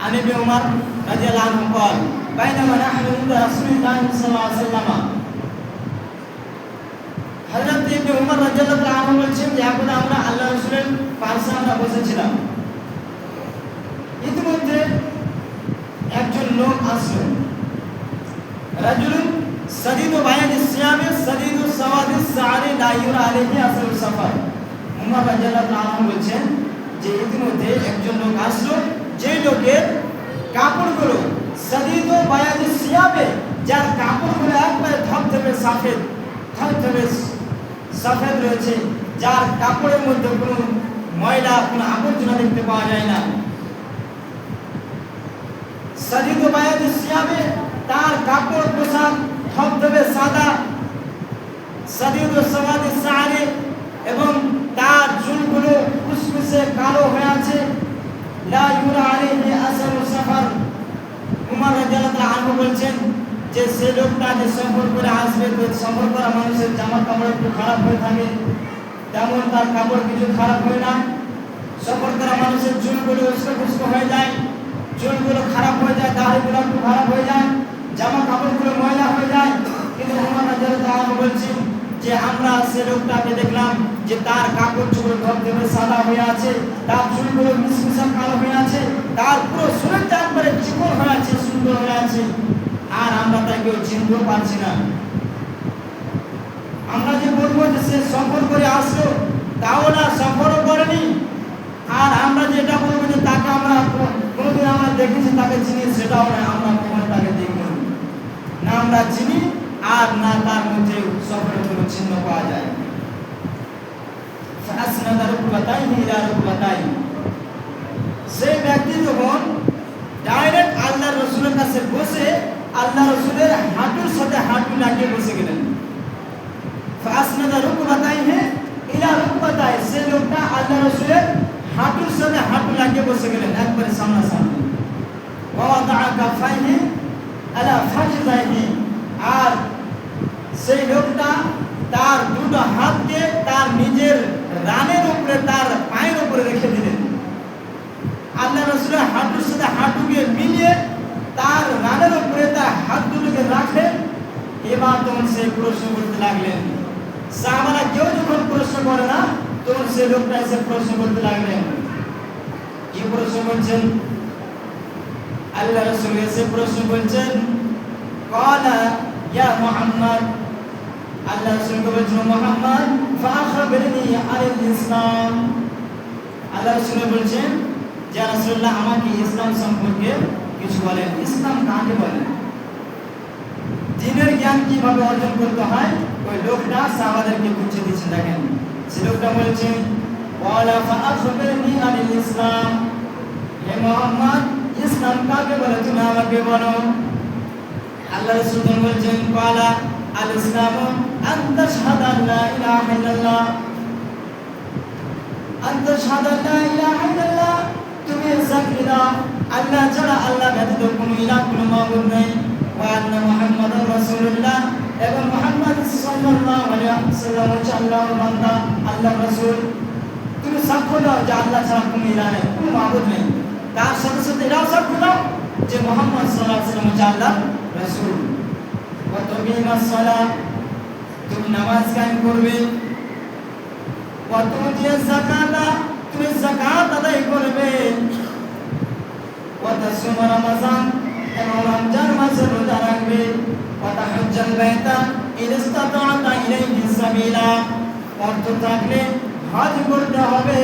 عن ابن عمر رضي الله عنه قال بينما نحن عند رسول الله صلى الله عليه وسلم হযরত ইবনে উমর রাদিয়াল্লাহু আনহু বলছেন যে এখন আমরা আল্লাহ রাসূলের পাশে আমরা বসেছিলাম ইতিমধ্যে একজন লোক আসলো রাজুলুন সাদিদু বায়ান সিয়ামে সাদিদু সাওয়াদি সাআরি লা ইউরা আলাইহি আসরু সাফার উমর রাদিয়াল্লাহু আনহু বলছেন যে ইতিমধ্যে একজন লোক আসলো যে লোকের কাপড়গুলো সাদিদু বায়ান সিয়ামে, যার কাপড়গুলো একবারে ধবধবে সাফেদ ধবধবে সাফেদ রয়েছে, যার কাপড়ের মধ্যে কোনো ময়লা, কোনো আবর্জনা দেখতে পাওয়া যায় না। সাদিদু বায়ান সিয়ামে তার কাপড় পোশাক ধবধবে সাদা সাদিদ সমাদি সারে এবং তার চুলগুলো ফুসফুসে কালো হয়ে আছে। লা ইউরা আলাইহি আসার সাফার উমর রাদিয়াল্লাহু আনহু বলছেন যে সে লোকটা যে সফর করে আসবে তো করা মানুষের জামা কাপড় একটু খারাপ হয়ে থাকে, তেমন তার কাপড় কিছু খারাপ হয় না। সফর করা মানুষের চুলগুলো ফুস্কো হয়ে যায়, চুলগুলো খারাপ হয়ে যায়, দাড়িগুলো একটু খারাপ হয়ে যায়, জামা কাপড়গুলো ময়লা হয়ে যায়। কিন্তু বলছেন যে আমরা সে লোকটাকে দেখলাম যে তার কাপড় চোপড় ধবধবে সাদা হয়ে আছে, তার চুলগুলো মিশমিশা কালো হয়ে আছে, তার পুরো শরীরটা একবারে চিকন হয়ে আছে, সুন্দর হয়ে আছে। আর আমরা তাকে চিনতেও পারছি না। আমরা যে বলব যে সে সফর করে আসলো, তাও না সফরও করেনি। আর আমরা যেটা বলব যে তাকে আমরা কোনোদিন আমরা দেখেছি, তাকে চিনি, সেটাও না, আমরা কখনো তাকে দেখব না আমরা চিনি, আর না তার মধ্যে সফরের কোনো চিহ্ন পাওয়া যায়। ফাসনাদা রুকবাতাইহি ইলা রুকবাতাই সেই ব্যক্তি যখন ডাইরেক্ট আল্লাহর রসুলের কাছে বসে, আল্লাহ রসুলের হাঁটুর সাথে হাঁটু লাগিয়ে বসে গেলেন। ফাসনাদা রুকবাতাইহি ইলা রুকবাতাই সেই লোকটা আল্লাহ রসুলের হাঁটুর সাথে হাঁটু লাগিয়ে বসে গেলেন, একবারে সামনাসামনি। ওয়াদাআ কাফাইহি আলা ফাখিযাইহি আর সেই লোকটা তার দুটো হাতকে তার নিজের রানের উপরে তার পায়ের উপরে রেখে দিলেন। আল্লাহ রসুলের হাঁটুর সাথে হাঁটুকে মিলিয়ে তার রানের উপরে তার হাত দুটোকে রাখলেন এবার তখন সে প্রশ্ন করতে লাগলেন, সাহাবারা কেউ যখন প্রশ্ন করে না, তখন সে লোকটা এসে প্রশ্ন করতে লাগলেন, কি প্রশ্ন করছেন? আল্লাহ রসুল এসে প্রশ্ন করছেন, কলা ইয়া মুহাম্মদ? আল্লাহ রসুলকে বলছেন, মুহাম্মদ আল্লাহ রসুল বলছেন, যে রাসূলুল্লাহ আমাকে ইসলাম সম্পর্কে কিছু বলেন, ইসলাম কাকে বলে? দিনের জ্ঞান কীভাবে অর্জন করতে হয়, ওই লোকটা সাহাবাদেরকে বুঝিয়ে দিচ্ছেন, দেখেন। সে লোকটা বলছেন ওয়ালা ফাখবিরনি আনিল ইসলাম। হে মুহাম্মদ, ইসলাম কাকে বলে? তুমি আমাকে বলো। আল্লাহ রাসূল বলছেন ক্বালা আল ইসলাম আন তাশহাদু আন লা ইলাহা ইল্লাল্লাহ। আন তাশহাদু আন লা ইলাহা ইল্লাল্লাহ। তুমি সাক্ষী দাও আল্লাহ ছাড়া আল্লাহ ব্যতীত কোনো ইলাহ, কোনো মাবুদ নেই। ওয়া আন্না মুহাম্মাদুর রাসূলুল্লাহ। এবং মুহাম্মদ সাল্লাল্লাহু আলাইহি ওয়াসাল্লাম হচ্ছে আল্লাহর বান্দা, আল্লাহর রাসূল। তুমি সাক্ষ্য দাও যে আল্লাহ ছাড়া কোনো ইলাহ নেই, কোনো মাবুদ নেই। তার সাথে সাথে এটাও সাক্ষ্য দাও যে মোহাম্মদ সাল্লাল্লাহু আলাইহি ওয়াসাল্লাম হচ্ছে আল্লাহর রাসূল। তুমি নামাজ কায়েম করবে? তুমি আদায় করবে? ওয়া তাসুমা রমাজান? এবং রমজান মাসে রোজা রাখবে? ওয়া তাহাজ্জাল বাইতা? অর্থ থাকলে হজ করতে হবে।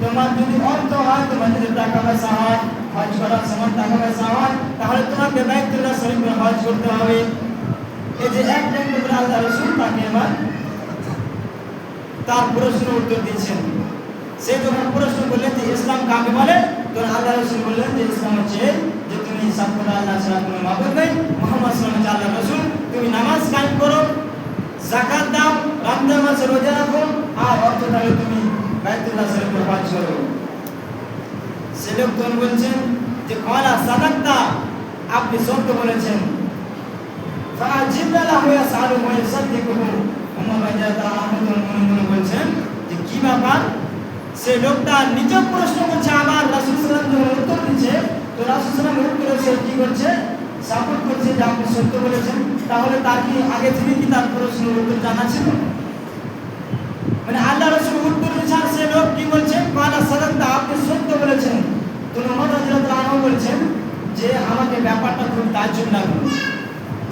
তোমার যদি অর্থ হয়, তোমার যদি টাকা পয়সা হয়, হজ করার তাহলে তোমাকে বাইতুল্লাহ শরীফে হজ করতে হবে। এই যে এক করে আল্লাহ রসুল তাকে এবার তার প্রশ্ন উত্তর দিয়েছেন। সে যখন প্রশ্ন করলেন যে ইসলাম কাকে বলে? তখন আল্লাহ রসুল বললেন যে ইসলাম হচ্ছে যে তুমি সাক্ষর আল্লাহ ছাড়া কোনো মাবুদ নেই। মোহাম্মদ সাল্লাম হচ্ছে আল্লাহ রসুল, তুমি নামাজ কায়েম করো জাকাত দাও, রমজান মাসে রোজা রাখো, আর অর্থ তাহলে তুমি বাইতুল্লাহ শরীফে হজ করো। সে লোক তখন বলছেন যে, কলা সাদাক্তা আপনি সত্য বলেছেন। ফাজিবনা লাহু ইয়াসআলু ওয়া ইউসাদ্দিকুহু রাদিয়াল্লাহু আনহু মনে মনে বলছেন যে কি ব্যাপার? সে লোকটা নিজে প্রশ্ন করছে আবার রাসূল সাল্লাল্লাহু উত্তর তো রাসূল করছে? সাপোর্ট করছে যে আপনি সত্য বলেছেন। তাহলে তার কি আগে থেকে কি তার প্রশ্নের উত্তর জানা ছিল? মানে আল্লাহ রসুল উত্তর দিচ্ছেন সে লোক কি বলছেন কালা সাদাক্তা, আপনি সত্য বলেছেন। তো মোহাম্মদ হজরত আনহু বলছেন যে, আমাকে ব্যাপারটা খুব তাজ্জব লাগল।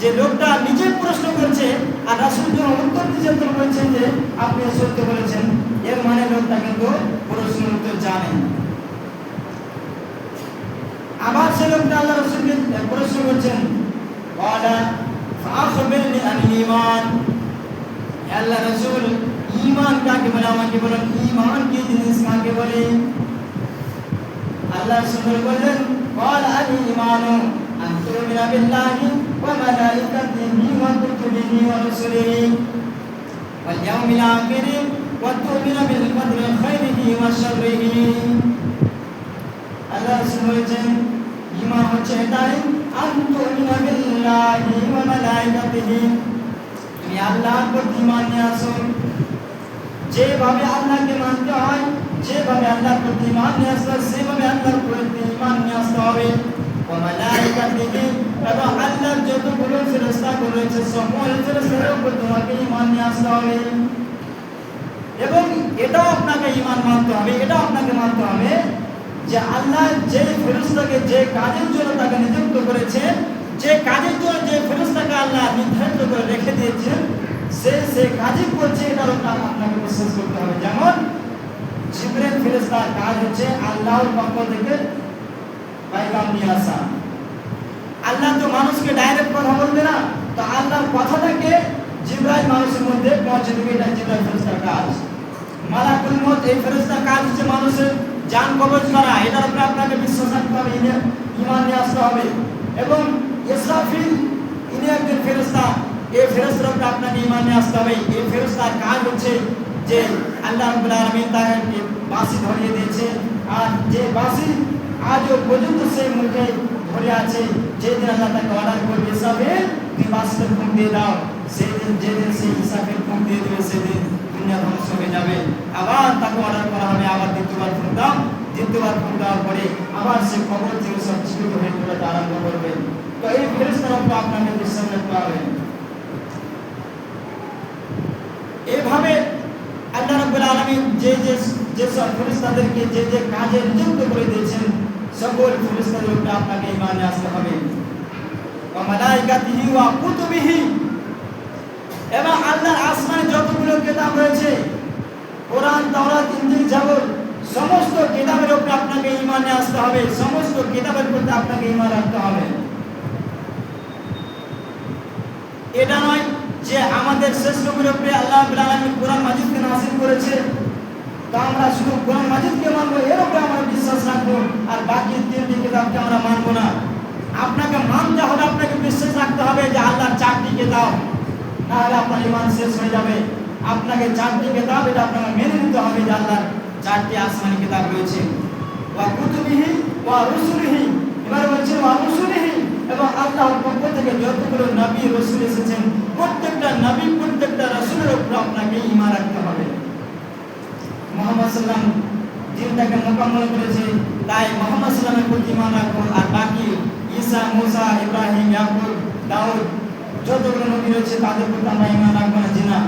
যে লোকটা নিজে প্রশ্ন করছে আর রাসূল যখন উত্তর দিচ্ছে উত্তর বলছেন যে আপনি সত্য বলেছেন, এর মানে লোকটা কিন্তু প্রশ্ন উত্তর জানেন আবার সে লোকটা আল্লাহ রসুলকে প্রশ্ন করছেন আল্লাহ রসুল ইমান কাকে বলে? আমাকে বলেন ইমান কি জিনিস কাকে বলে? আল্লাহ রসুল বলেন বল আমি ইমানু আন্তর বিল্লাহি وملائكته وكتبه ورسله واليوم الآخر وتؤمن بالقدر خيره وشره আল্লাহ রাসূল বলেছেন ঈমান হচ্ছে এটাই আনতুমিনা বিল্লাহি ওয়া মালাইকাতিহি তুমি আল্লাহর প্রতি ঈমান নিয়ে আসো যেভাবে আল্লাহকে মানতে হয় যেভাবে আল্লাহর প্রতি ঈমান নিয়ে আসতে হয় সেভাবে আল্লাহর প্রতি ঈমান নিয়ে আসতে হবে ওয়া মালাইকাতিহি এবং আল্লাহর যতগুলো ফেরেশতাগুলো রয়েছে সকল তোমাকে ঈমান নিয়ে আসতে হবে এবং এটাও আপনাকে ঈমান মানতে হবে এটাও আপনাকে মানতে হবে যে আল্লাহ যে ফেরেশতাকে যে কাজের জন্য তাকে নিযুক্ত করেছেন যে কাজের জন্য যে ফেরেশতাকে আল্লাহ নির্ধারিত করে রেখে দিয়েছেন, সে সে কাজই করছে, এটার উপর আপনাকে বিশ্বাস করতে হবে। যেমন জিবরাইল ফেরেশতার কাজ হচ্ছে আল্লাহর পক্ষ থেকে পাইগাম নিয়ে আসা আল্লাহ তো মানুষকে ডাইরেক্ট কথা বলবে না, তো আল্লাহর কথাটাকে জিবরাইল মানুষের মধ্যে পৌঁছে দেবে এটা জিবরাইল ফেরেশতার কাজ। মালাকুল মউত, এই ফেরেশতার কাজ হচ্ছে মানুষের জান কবজ করা, এটার উপরে আপনাকে বিশ্বাস রাখতে হবে, ইনি ইমান নিয়ে আসতে হবে। এবং ইসরাফিল, ইনি একজন ফেরেশতা, এই ফেরেশতার উপরে আপনাকে ইমান নিয়ে আসতে হবে। এই ফেরেশতার কাজ হচ্ছে যে আল্লাহ রাব্বুল আলামিন তাকে বাঁশি ধরিয়ে দিয়েছে। আর যে বাঁশি আজও পর্যন্ত সেই মুখে ধরে আছে, যেদিন আল্লাহ তাকে অর্ডার করবে ইসরাফিল তুমি বাঁশিতে ফুঁক দিয়ে দাও। সেদিন, যেদিন সেই ইসরাফিল ফুঁক দিয়ে দেবে, সেদিন দুনিয়া ধ্বংস হয়ে যাবে। আবার তাকে অর্ডার করা হবে, আবার দ্বিতীয়বার ফোন দাও। দ্বিতীয়বার ফোন দেওয়ার পরে আবার সে খবর থেকে সব জীবিত হয়ে পড়াতে আরম্ভ করবে। তো এই ফেরেস্তার উপর আপনাকে রাখতে হবে। এভাবে আল্লাহ রাব্বুল আলামিন যে যে যে সব ফেরেশতাদেরকে যে যে কাজে নিযুক্ত করে দিয়েছেন সকল ফেরেশতাদের উপরে আপনাকে ঈমানে আসতে হবে মালাইকাতিহি ওয়া কুতুবিহি এবং আল্লাহর আসমানে যতগুলো কিতাব রয়েছে কোরআন তাওরাত ইনজিল জাবর সমস্ত কিতাবের উপরে আপনাকে ঈমানে আসতে হবে সমস্ত কিতাবের প্রতি আপনাকে ঈমান রাখতে হবে এটা নয় যে আমাদের নবীর উপরে আল্লাহ আলামিন কোরআন মাজিদকে নাযিল করেছে তো আমরা শুধু কোরআন মাজিদকে মানবো এর উপরে আমরা বিশ্বাস রাখব আর বাকি তিনটি কিতাবকে আমরা মানবো না আপনাকে মানতে হবে আপনাকে বিশ্বাস রাখতে হবে যে আল্লাহর চারটি কিতাব নাহলে আপনার ইমান শেষ হয়ে যাবে। আপনাকে চারটি কিতাব এটা আপনাকে মেনে নিতে হবে যে আল্লাহর চারটি আসমানি কিতাব রয়েছে। এবার বলছে এবং পক্ষ থেকে যতগুলো নবী, রসুল এসেছেন, প্রত্যেকটা নবী, প্রত্যেকটা রসুলের উপর আপনাকে ঈমান রাখতে হবে। মোহাম্মদ সাল্লাম দিনটাকে মোকাম্মল করেছে, তাই মোহাম্মদ সাল্লামের প্রতি ঈমান রাখুন। আর বাকি ঈসা, মুসা, ইব্রাহিম, ইয়াকুব যতগুলো নবী রয়েছে, তাদের প্রতি আমরা ঈমান রাখব না, জিনা।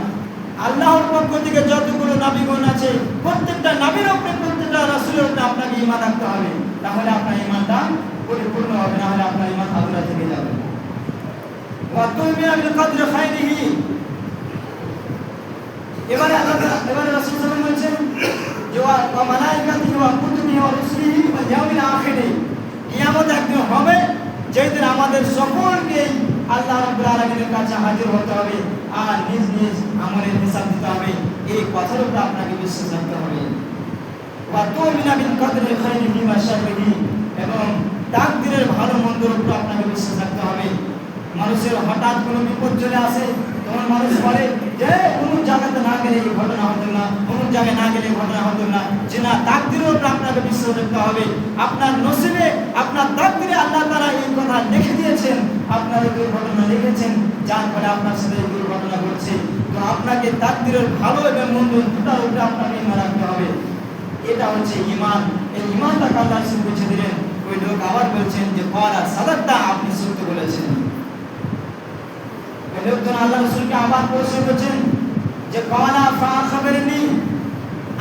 আল্লাহর পক্ষ থেকে যতগুলো নবীগণ আছে, প্রত্যেকটা নবীর উপরে প্রত্যেকটা রাসূলের উপরে আপনাকে ঈমান রাখতে হবে। তাহলে আপনার ঈমানটা পরিপূর্ণ হবে, না হলে আপনার ঈমান আধুরা থেকে যাবে এবারে আল্লাহ এবারে রাসূল সাল্লাল্লাহু বলছেন যে, ওয়া মালাইকাতিহি ওয়া কুতুবিহি ওয়া রুসুলিহি ওয়া ইয়াউমিল আখিরি। কিয়ামত একদিন হবে, যেদিন আমাদের সকলকে আল্লাহ রাব্বুল আলামিনের কাছে হাজির হতে হবে আর নিজ নিজ আমলের হিসাব দিতে হবে। এই কথার উপর আপনাকে বিশ্বাস রাখতে হবে। ওয়া তুমিনা বিল কদরি খাইরিহি ওয়া শাররিহি এবং তাকদীরের ভালো মন্দের উপর আপনাকে বিশ্বাস রাখতে হবে। মানুষের হঠাৎ কোনো বিপদ চলে আসে, তখন মানুষ বলে যে অমুক জায়গাতে না গেলে এই ঘটনা হতো না অমুক জায়গায় না গেলে ঘটনা হতো না। যে না তাকদিরের উপর আপনাকে বিশ্বাস রাখতে হবে, আপনার নসিবে, আপনার তাকদিরে আল্লাহ তারা এই কথা লিখে দিয়েছেন, আপনার এই দুর্ঘটনা লিখেছেন, যার ফলে আপনার সাথে এই দুর্ঘটনা ঘটছে। তো আপনাকে তাকদিরের ভালো এবং মন্দ দুটার উপরে আপনাকে ইমান রাখতে হবে। এটা হচ্ছে ইমান। এই ইমানটাকে আল্লাহ বুঝে দিলেন। ওই লোক আবার বলছেন যে কলা সাদাতটা আপনি সত্য বলেছেন। লোকজন আল্লাহ রসুলকে আবার প্রশ্ন করছেন যে কলা ফা খাবেরনি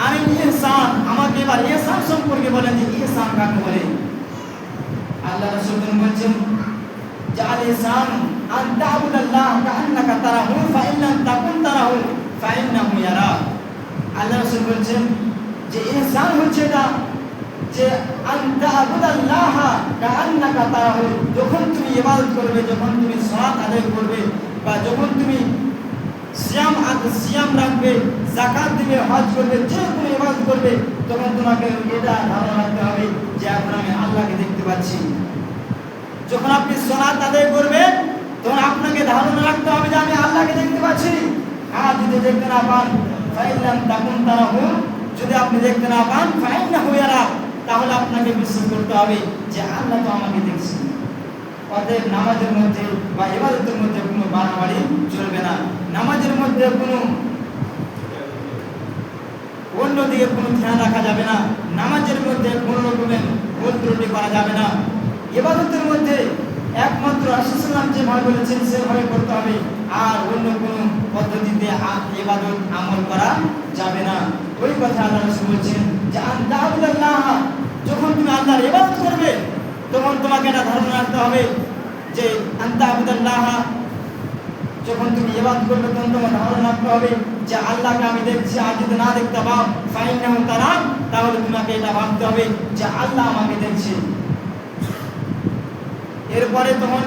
আমি ইহসান, আমাকে এবার ইহসান সম্পর্কে বলেন যে, ইহসান কাকে বলে? আল্লাহ রসুল বলছেন, যে, আল ইহসান আন তা'বুদাল্লাহ কাআন্নাকা তারাহু ফাইন লাম তাকুন তারাহু ফাইন্নাহু ইয়ারাক আল্লাহ রসুল বলছেন, যে, ইহসান হচ্ছে এটা, যে, আন তা'বুদাল্লাহ কাআন্নাকা তারাহু, যখন তুমি ইবাদত করবে, যখন তুমি সালাত আদায় করবে যখন তুমি সিয়াম সিয়াম রাখবে জাকাত দিবে, হজ করবে, যে কোনো করবে, তখন তোমাকে এটা ধারণা রাখতে হবে যে এখন আমি আল্লাহকে দেখতে পাচ্ছি। যখন আপনি সোনাত আদায় করবেন, তখন আপনাকে ধারণা রাখতে হবে যে আমি আল্লাহকে দেখতে পাচ্ছি। আর যদি দেখতে না পান ফাইলাম তাকুন তারা হুম যদি আপনি দেখতে না পান ফাইন না হুয়ারা তাহলে আপনাকে বিশ্বাস করতে হবে যে আল্লাহ তো আমাকে দেখছেন অতএব নামাজের মধ্যে বা ইবাদতের মধ্যে কোনো বাড়াবাড়ি চলবে না। নামাজের মধ্যে কোনো অন্যদিকে কোনো ধ্যান রাখা যাবে না। নামাজের মধ্যে কোনো রকমের ভুল ত্রুটি করা যাবে না। ইবাদতের মধ্যে একমাত্র রাসূলুল্লাহ যেভাবে বলেছেন, সেভাবে করতে হবে। আর অন্য কোনো পদ্ধতিতে এবাদত আমল করা যাবে না। ওই কথা আল্লাহ বলছেন যে আন্তাহুল্লাহ যখন তুমি আল্লাহর ইবাদত করবে তখন তোমাকে এটা ধারণা রাখতে হবে যে আন্তা আন্তাহুল্লাহ যখন তুমি ইবাদত করবে তখন তোমার ধারণা রাখতে হবে যে আল্লাহকে আমি দেখছি, আর যদি না দেখতে পাও ফাইন না তারা, তাহলে তোমাকে এটা ভাবতে হবে যে আল্লাহ আমাকে দেখছে। এরপরে তখন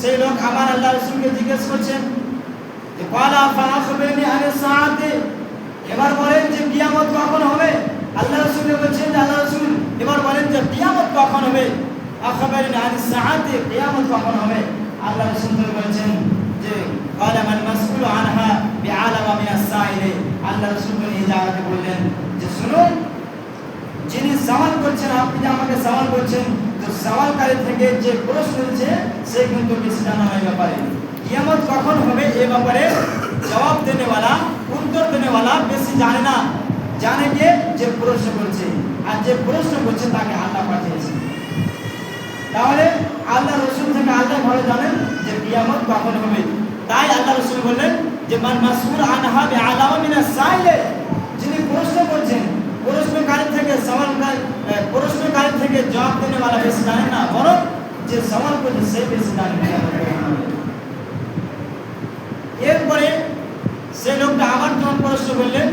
সেই লোক আবার আল্লাহ রসুলকে জিজ্ঞেস করছেন যে কলা ফাখবিরনি আনি সাআতে? এবার বলেন যে, কিয়ামত কখন হবে? আল্লাহ রসুল বলছেন আল্লাহ রসুল, এবার বলেন যে, কিয়ামত কখন হবে? আখবিরনি আনি সাআতে কিয়ামত কখন হবে আল্লাহ রসুল বলছেন যে قال من مسؤول عنها بعالم من السائل আল্লাহ রসুল এই জায়গাতে বললেন যে শুনুন যিনি সওয়াল করছেন আপনি যে আমাকে সওয়াল করছেন তো সওয়ালকারী থেকে যে প্রশ্ন হচ্ছে সে কিন্তু বেশি জানা হয় ব্যাপারে কিয়ামত কখন হবে এ ব্যাপারে জবাব দেনেওয়ালা উত্তর দেনেওয়ালা বেশি জানে না জানে কে যে প্রশ্ন করছে আর যে প্রশ্ন করছে তাকে আল্লাহ পাঠিয়েছে তাহলে আল্লাহ রসুল থেকে আল্লাহ ভালো জানেন যে কিয়ামত কখন হবে। তাই আল্লাহ রসুল বললেন যে, মান মাসুর আনহা বে আলামা মিনাস সাইলে যিনি প্রশ্ন করছেন, প্রশ্নকারী থেকে সওয়ালকারী প্রশ্নকারী থেকে জবাব দেনে वाला বেশি জানেন না, বরং যে সওয়াল করছে সে বেশি জানে এরপরে সে লোকটা আবার যখন প্রশ্ন করলেন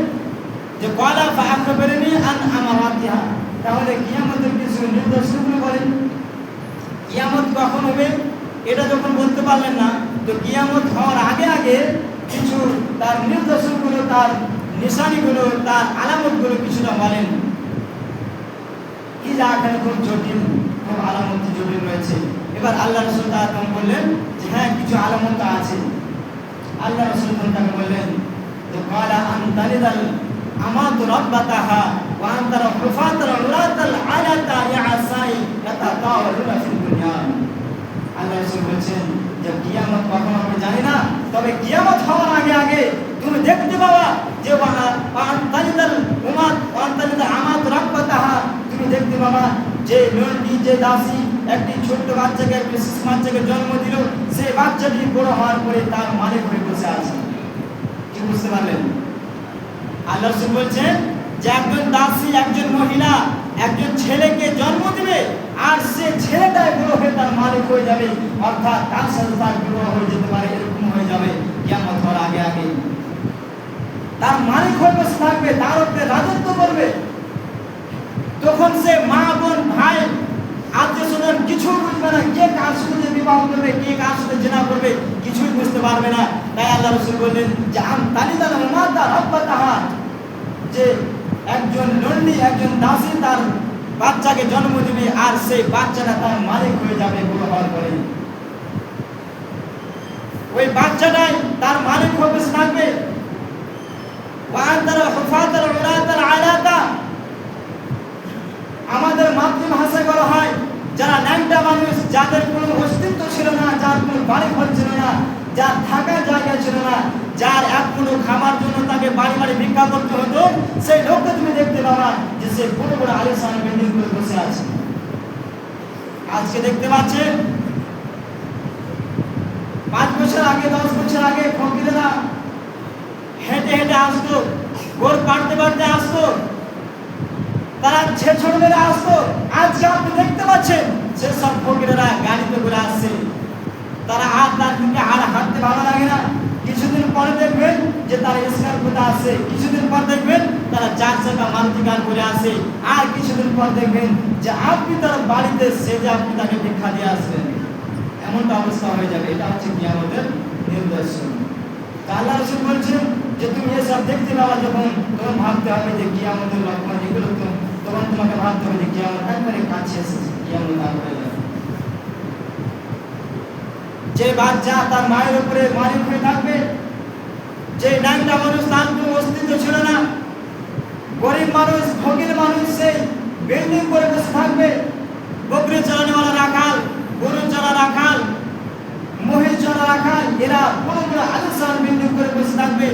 যে কলা ফাআখবিরনি আন আমারাতিহা তাহলে কিয়ামতের কিছু নির্দেশগুলো বলেন কিয়ামত কখন হবে, এটা যখন বলতে পারলেন না, তো কিয়ামত হওয়ার আগে আগে কিছু তার নির্দেশনগুলো তার নিশানিগুলো, তার আলামতগুলো কিছুটা বলেন। কি যা এখানে খুব জটিল, খুব আলামত জটিল রয়েছে। এবার আল্লাহ রসুল তার বললেন যে হ্যাঁ কিছু আলামত আছে। আল্লাহ রসুল তাকে বললেন যে কালা আন্তালিদাল আমাত রব্বাতাহা ওয়া আনতারা হুফাতাল উলাতাল আলাতা ইয়াসাই ইয়াতাতাওয়ালুনা ফিল দুনিয়া আল্লাহ বলছেন, যে কিয়ামত কখন হবে জানি না, তবে কিয়ামত হওয়ার আগে আগে তুমি দেখতে পাবা যে আন্তালিদাল উমাত আন্তালিদাল আমাত রব্বাতাহা। তুমি দেখতে পাবা যে নন্দী যে দাসী, একটি ছোট্ট বাচ্চাকে, একটি বাচ্চাকে জন্ম দিল। সেই বাচ্চাটি বড় হওয়ার পরে তার মালিক হয়ে বসে আছে। কি বুঝতে পারলেন? আল্লাহ বলছেন যে একজন দাসী, একজন মহিলা একজন ছেলেকে জন্ম দিবে, আর সে ছেলেটাই বড় হয়ে তার মালিক হয়ে যাবে, অর্থাৎ তার সাথে তার বিবাহ হয়ে যেতে পারে, এরকম হয়ে যাবে কেমন হওয়ার আগে আগে। তার মালিক হয়ে বসে থাকবে, তার উপরে রাজত্ব করবে। তখন সে মা, বোন, ভাই, আত্মীয় স্বজন কিছু বুঝবে না, কে কার সাথে বিবাহ করবে, কে কার সাথে জেনা করবে, কিছুই বুঝতে পারবে না। তাই আল্লাহ রসুল বললেন যে, আম তালিদাল রব্বা তাহা যে একজন নন্দী একজন দাসী তার বাচ্চাকে জন্ম দিবে আর সেই বাচ্চাটা তার মালিক হয়ে যাবে বড় হওয়ার ওই বাচ্চাটাই তার মালিক হবে থাকবে। আমাদের মাতৃভাষায় বলা হয়, যারা ন্যাংটা মানুষ, যাদের কোনো অস্তিত্ব ছিল না, যার কোনো বাড়ি ঘর ছিল না, যার থাকার জায়গা ছিল না যার এক কোনো খামার জন্য তাকে বাড়ি বাড়ি ভিক্ষা করতে হতো, সেই লোককে তুমি দেখতে পাবা যে সে বড় বড় আলিশান বিল্ডিং করে বসে আছে। আজকে দেখতে পাচ্ছেন, পাঁচ বছর আগে, দশ বছর আগে ফকিরেরা হেঁটে হেঁটে আসতো, গোর কাটতে কাটতে আসতো, তারা ছেছড় মেরে আসতো, আজকে আপনি দেখতে পাচ্ছেন, সেসব ফকিরেরা গাড়িতে করে আসছে। তারা আর তার দিকে আর হাঁটতে ভালো লাগে না। পরে দেখবেন যে তারা স্কর্পিওতে আসে কিছুদিন পর দেখবেন তারা চার চাকা মারুতি গান করে আসে আর কিছুদিন পর দেখবেন যে আপনি তার বাড়িতে সেজে আপনি তাকে ভিক্ষা দিয়ে আসবেন এমনটা অবস্থা হয়ে যাবে। এটা হচ্ছে কি আমাদের নির্দেশন আল্লাহ রসুল বলছেন যে তুমি এসব দেখতে পাওয়া যখন তখন ভাবতে হবে যে কি আমাদের লক্ষণ এগুলো তো তখন তোমাকে ভাবতে হবে যে কি আমার একবারে কাছে এসেছে কি আমাদের দান যে বাচ্চা তার মায়ের উপরে মালিক হয়ে থাকবে যে ডাইনটা মানুষ তার কোনো অস্তিত্ব ছিল না, গরিব মানুষ ভোগের মানুষ সেই বিল্ডিং করে বসে থাকবে। বকরি চালানোওয়ালা রাখাল গরু চালা রাখাল মহিষ চালা রাখাল এরা বড় বড় আলিশান বিল্ডিং করে বসে থাকবে।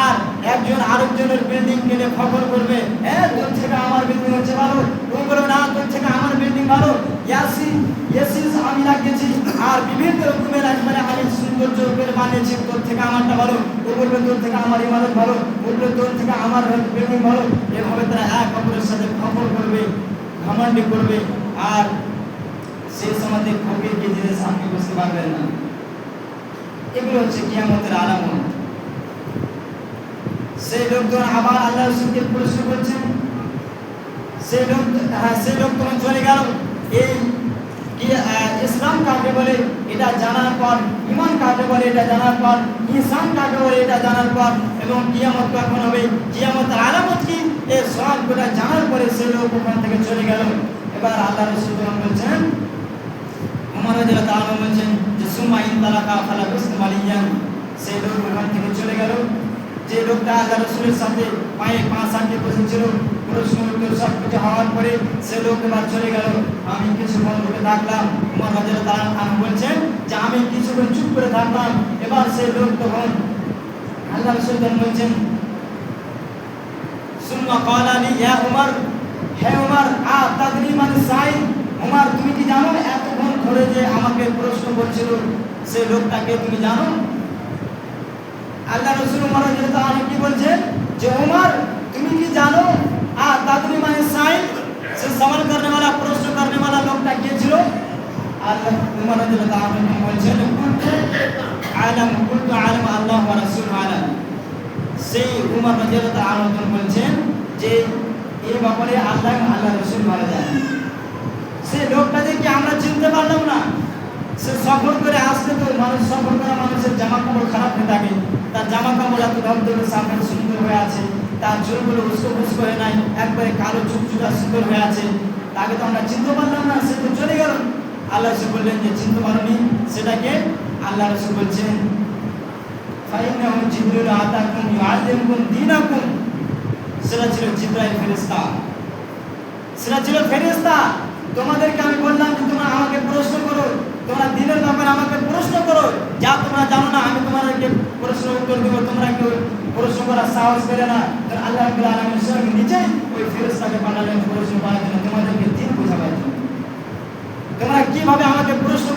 আর একজন আরেকজনের বিল্ডিং কিনে ফখর করবে হ্যাঁ তোর থেকে আমার বিল্ডিং হচ্ছে ভালো। ও বলবে না, তোর থেকে আমার বিল্ডিং ভালো। ইয়াসি ইয়াসিস আমি লাগিয়েছি। আর বিভিন্ন রকমের একবারে আমি সৌন্দর্য করে বানিয়েছি তোর থেকে আমারটা ভালো ও বলবে তোর থেকে আমার ইমারত ভালো বলবে তোর থেকে আমার বিল্ডিং ভালো, এভাবে তারা এক অপরের সাথে ফখর করবে ঘমন্ডি করবে, আর সেই সময় ফকিরকে জিনিস আপনি বুঝতে পারবেন না। এগুলো হচ্ছে কিয়ামতের আলামত। সেই লোকজন আবার আল্লাহ রসুলকে প্রশ্ন করছেন সেই লোক হ্যাঁ সেই লোক তখন চলে গেল। এই ইসলাম কাকে বলে, এটা জানার পর ইমান কাকে বলে, এটা জানার পর, ইনসান কাকে বলে, এটা জানার পর, এবং কিয়ামত কখন হবে, কিয়ামতের আলামত কি এই সব গোটা জানার পরে সেই লোক ওখান থেকে চলে গেল। এবার আল্লাহ রসুল তখন বলছেন, উমর রাদিয়াল্লাহু তাআলা বলছেন যে, সুম্মা ইন তালাকা ফালা বিসম আলিয়ান সেই লোক ওখান থেকে চলে গেল। যে লোকটা আল্লাহ রসুলের সাথে পায়ে পা সাথে বসেছিল উত্তর সব কিছু হওয়ার পরে সে লোক এবার চলে গেল। আমি কিছুক্ষণ লোকে থাকলাম। আনহু বলছেন যে, আমি কিছুক্ষণ চুপ করে থাকলাম। এবার সে লোক তখন আল্লাহ রসুল তখন বলছেন, সুম্মা ইয়া হে আ তাদরি মান উমর, তুমি কি জানো এতক্ষণ ধরে যে আমাকে প্রশ্ন করছিল? সেই লোকটাকে তুমি জানো? আল্লাহ রসুল উমর কি বলছেন যে, উমর আল্লাহ উমর রাদিয়াল্লাহু তাআলা কি বলছেন? আলাম আলাম আল্লাহ ওয়া রাসূল আলাম সেই উমর রাদিয়াল্লাহু তাআলা বলছেন যে এই ব্যাপারে আল্লাহ আল্লাহ রসুল ভালো জানেন সে কি আমরা চিনতে পারলাম না? সে সফর করে আসতে তো মানুষ সফর করা মানুষের জামা কাপড় খারাপ হয়ে থাকে। তার জামা কাপড় এত ধমধমে সামনে সুন্দর হয়ে আছে। তার চুলগুলো উস্কো ফুস্কো হয়ে নাই। একবারে কালো চুপচুপা সুন্দর হয়ে আছে। তাকে তো আমরা চিনতে পারলাম না, সে তো চলে গেল। আল্লাহ রসুল বললেন যে চিনতে পারোনি সেটাকে আল্লাহ রসুল বলছেন সেটা ছিল ফেরেশতা। সেটা ছিল তোমাদেরকে আমি বললাম তোমরা আমাকে প্রশ্ন করো, তোমরা দিনের আমাকে প্রশ্ন করো। যা তোমরা জানো না, আমি তোমাদেরকে তোমরা কেউ করার সাহস না। আল্লাহ নিজেই ওই ফেরেশতাকে পাঠালেন, প্রশ্ন করার জন্য তোমাদেরকে দিন বোঝাবার জন্য। তোমরা কীভাবে আমাকে প্রশ্ন